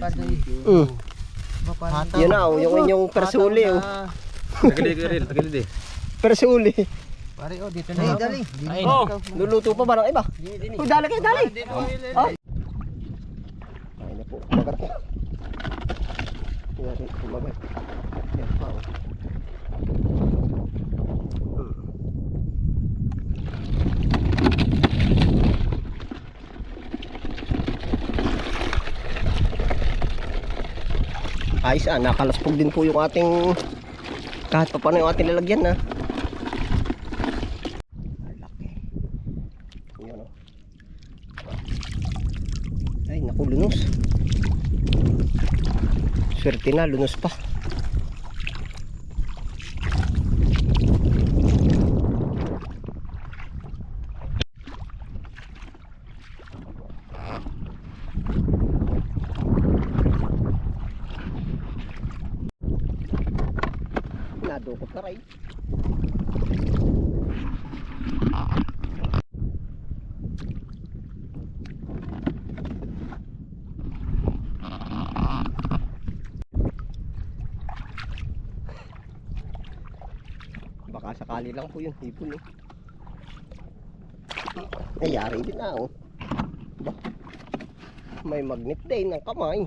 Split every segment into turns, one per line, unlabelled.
padoy.
Mm.
Hataw.
Yun na, oh, yung inyong persuli, oh.
Tagilid ka rin, tagilid eh.
Persuli.
Pare, oh, dito na. Ay, dali.
Ay,
Oh, luluto pa ba ng iba? Oh, dali kayo, dali. Oh. Ay na po, kumagat na. Yari, kumagat. Yan pa, oh. Ayos ah, nakalaspog din po yung ating kahit pa paano yung ating lalagyan na. Oh. Ay, naku, lunos. Swerte na, lunos pa. Nadukot na rin. Baka sakali lang po yung hipon eh. Nangyari din na oh. May magnet din ng kamay.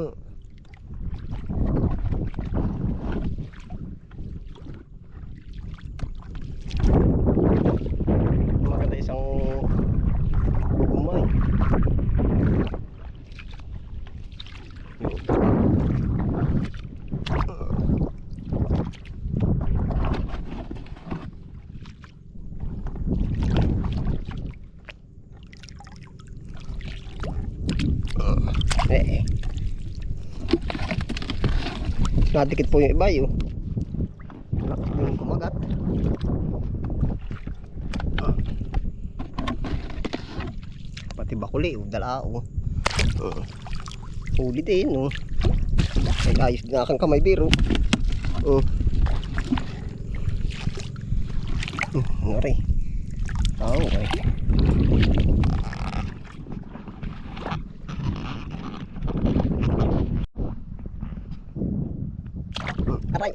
Hmm. Nadikit po yung iba yun. Po yung kumagat. Pati bakuli, oh, dalao. Uh, huli din, oh. Ay, ayos din aking kamay biro. Uh. Uh, ngari. Oh, okay. Uh,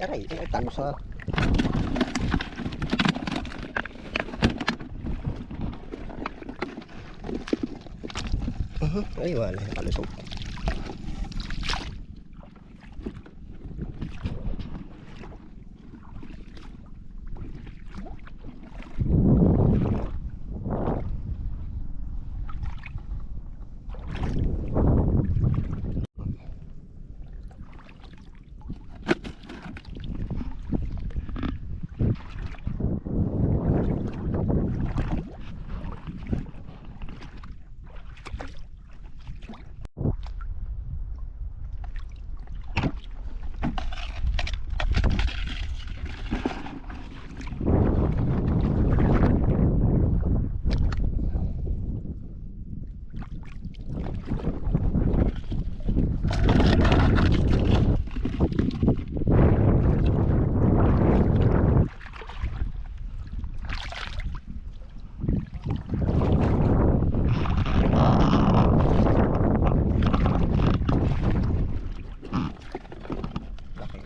aray, aray. Ay, talo sa... Uh-huh. Ay, wala. Kalusog. Laki.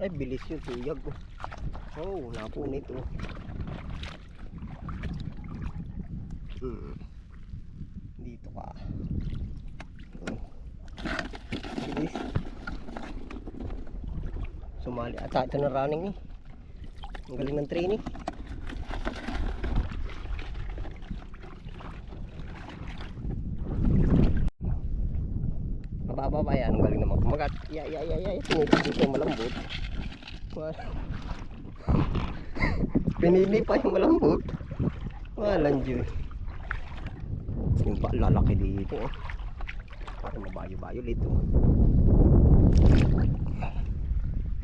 Ay, bilis yun, tuyag. Oh, oh napunit oh. Hmm. Dito ka. Hmm. Bilis. Sumali ata ito na running eh. Ang galing ng training. Baba yan. Ang galing naman kumagat. Ya, ya, ya, ya. Pinipili pa yung malambot. Pinili pa yung malambot. Walang Diyo. Yung pa, lalaki dito. Oh. Parang mabayo-bayo dito.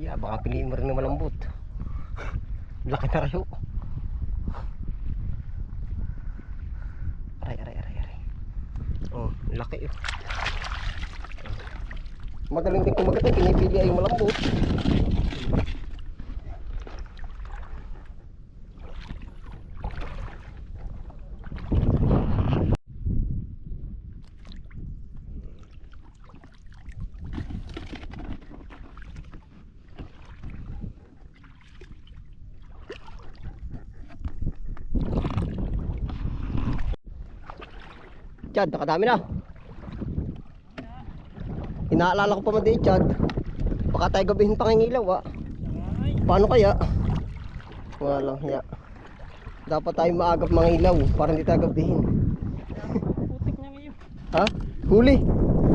Ya, baka piliin mo rin ng malambot. Laki na rayo. Aray, aray, aray, aray. Oh, laki eh. Magaling din kumagat eh. Pinipili ay malambot. Chad, nakadami na. Inaalala ko pa man din, Chad. Baka tayo gabihin pangingilaw, ah. Paano kaya? Walang hiya. Dapat tayo maagap mangilaw para hindi tayo gabihin. ha? Huli.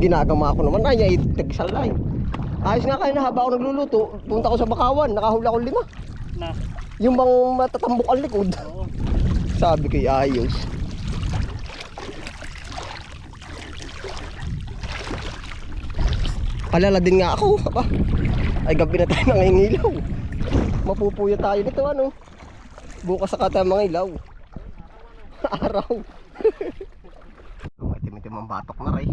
Ginagama ako naman. Ay, ay, tagsalay. Ayos nga kayo na haba ako nagluluto. Punta ko sa Bakawan. Nakahuli ako lima.
Na.
Yung bang matatambok ang likod.
Oo.
Sabi ko, ayos. Palala din nga ako. Aba. Ay, gabi na tayo nangingilaw. Mapupuya tayo nito, ano? Bukas sa kata mga ilaw. Araw. May timitim ang batok na rin.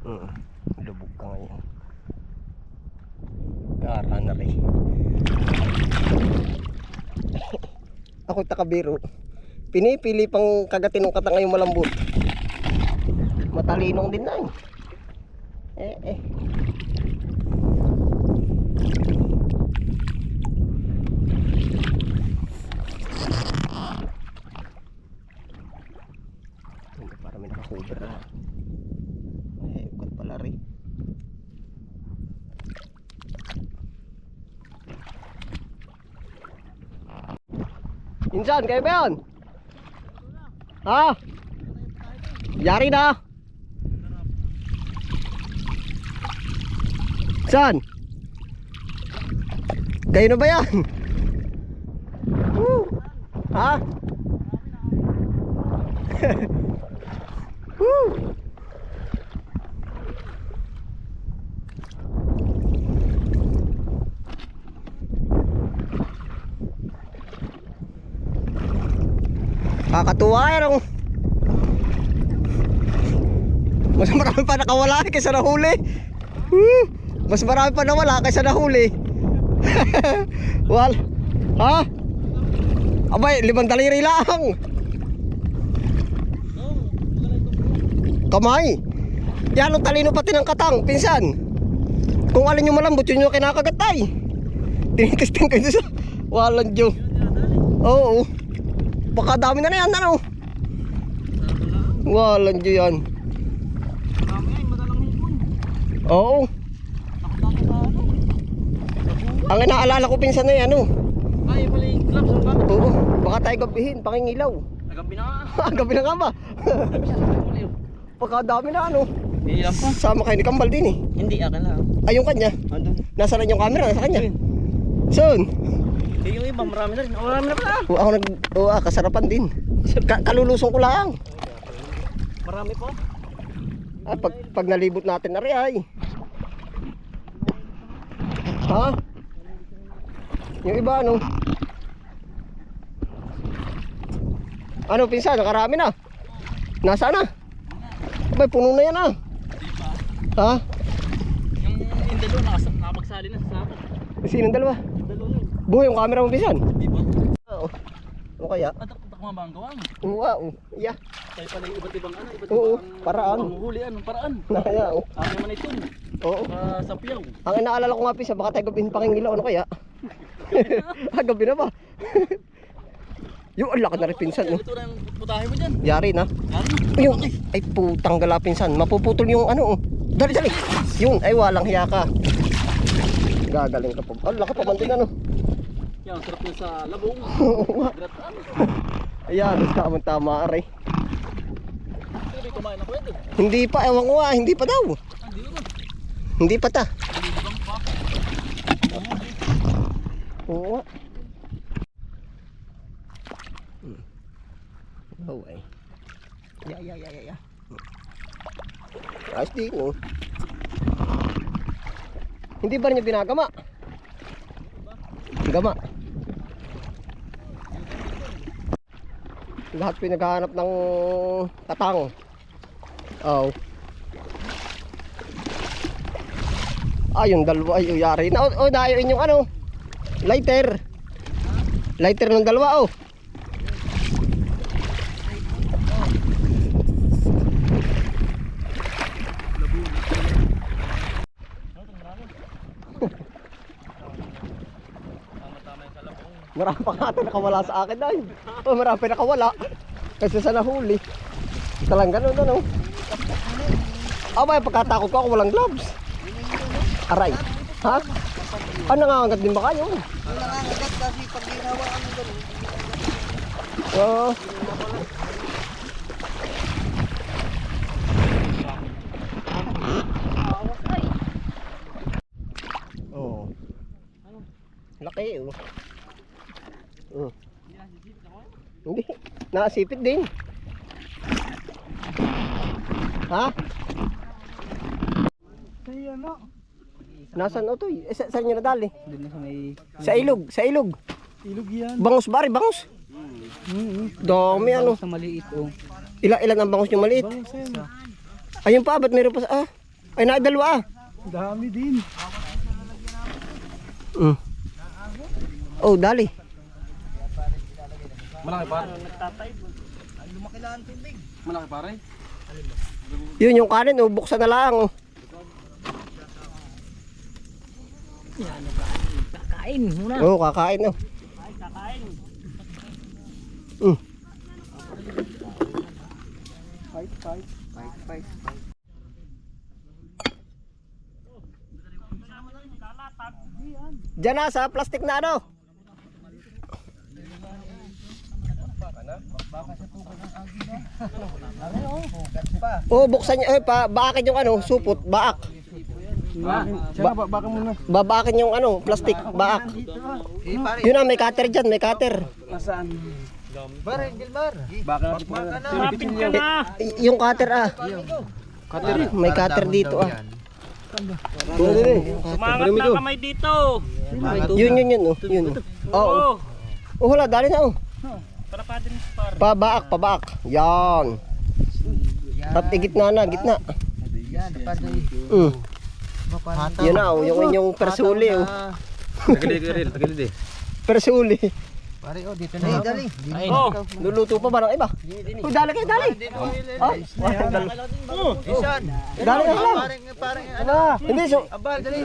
Hmm. Lubog ka ngayon. Gara na rin. Ako takabiro. Pinipili pang kagatin ng katanga malambot. Matalinong din na eh. Eh eh. Hindi para may nakakover na. Eh, ukat pala rin. Insan, kayo ba yan? Ha? Yari na. Saan? Kayo na ba yan? Woo! Ha? Woo! Kakatuwa yan ang Mas marami pa nakawala kaysa nahuli Woo! Mas marami pa nawala kaysa nahuli. Wal Ha? Abay, limang daliri lang. Kamay. Yan ang talino pati ng katang Pinsan. Kung alin yung malambot yun yung kinakagatay. Tinitesting kayo sa Walang Diyo Oo. Baka dami na na yan ano? Walang Diyo yan.
Marami ay, madalang hipon.
Oo. Ang inaalala ko pinsan na yan ano
Ay, pala yung gloves ang gamit.
Oo Baka tayo gabihin Pangingilaw
Nagabi na nga.
Gabi na nga ba
Huli, oh.
Baka dami na ano
Hindi lang pa.
Sama kayo ni Kambal din eh
Hindi, akin lang.
Ay yung kanya
Andun.
Nasa na yung camera Nasa kanya Soon
Eh, yung iba, marami na rin. Oh, marami na pala.
Oo, ako nag Oo ah, kasarapan din Ka kalulusong ko lang
Marami po.
ah, pag, pag nalibot natin na rin ay Ha? Yung iba ano? Ano pinsan, nakarami na Nasaan na? May puno na yan ah Ha?
Yung yung dalawa, nakas- nakapagsali na sa sako.
Sinong dalawa?
Dalawa yun.
Buhay yung camera mo pinsan
Di ba?
Oo Ano kaya?
At ako ba ang gawang?
Wow, yeah
Tayo pala yung iba't ibang ano, iba't
Oo,
ibang
paraan.
panghuhulian, paraan.
Naya, oh.
Ano naman ito?
Oo
Para sa piyaw.
Ang inaalala ko nga pinsan, baka tayo gabihin pangingilaw, ano kaya? ah, gabi na ba? yung ang na rin pinsan, no?
Ito na yung putahe mo dyan.
Yari na.
Ano?
Yung, ay putang gala pinsan, mapuputol yung ano, oh. Dali, dali. Yun, ay walang hiya ka. Gagaling ka pa. Ang laki pa man din, ano?
Yan, sarap na sa labong.
Ayan, tamang tama, aray. Hindi pa, ewan ko ah, hindi pa daw.
Hindi ko.
Hindi pa ta. Oo. Hmm. Oh, ay. Ya, ya, ya, ya, ya. Ayos din, oh. Hindi ba yung ginagama? Gama. Lahat pinaghahanap ng tatang. Oh. Yung dalawa ay uyari na. Oh, oh dayo inyong ano? Lighter. Lighter ng dalawa, oh. Marami pa nga nakawala sa akin dahil. Oh, marami pa nakawala. Kasi sa nahuli. Talang ganun, ano? Aba, pagkatakot ko ako walang gloves. Aray. Ha? Ah, nangangagat din ba kayo?
Wala nga agad kasi pag ginawa ano ganun.
Oo. Oo. Laki oh. Oh. Hindi. Nakasipit din. Ha?
Ay ano?
Nasaan o to? Eh, sa, saan nyo nadali?
Doon na sa may
Sa ilog, sa ilog.
ilog yan.
Bangus bari, bangus. Dami ano.
Sa maliit oh.
Ilan ilan ang bangus yung maliit?
Isa.
Ayun pa, ba't meron pa sa... Ah. Ay, nakadalwa ah.
Dami din.
Mm. Oh, dali.
Malaki pare. Malaki pare.
Yun yung kanin, oh, buksan na lang. Oh.
Kakain muna.
Oh, kakain oh.
Kakain.
Mm.
Fight, fight. Fight, fight.
Diyan na, sa plastic na ano. Oh, buksan niyo, eh, pa, baakin yung ano, supot, baak.
Ba baka muna.
Babakin yung ano, plastic, baak.
Eh.
Yun na, may cutter dyan, may cutter.
Nasaan? Pare, Gilmar. Baka.
Lapit ka na.
Yung cutter ah. Cutter. May cutter dito ah.
Sumangat na kamay dito.
Yun, yun, yun, oh. Yun. Oh, oh.
Oo.
Oh, wala, dali na oh.
Para pa din par.
Pabaak, pabaak. Yan. Tap, gitna na, gitna.
Yan.
Mm.
Hataw.
Yun na, oh, yung inyong persuli oh.
Tagilid ka rin, tagilid eh.
Persuli.
Pare, oh, dito na. Dali.
Oh.
Luluto pa ba ng iba? Oh, dali kayo, dali. Oh, dali.
Isan.
Dali ka lang.
Parang, parang, ano.
Hindi, so,
Abal, dali.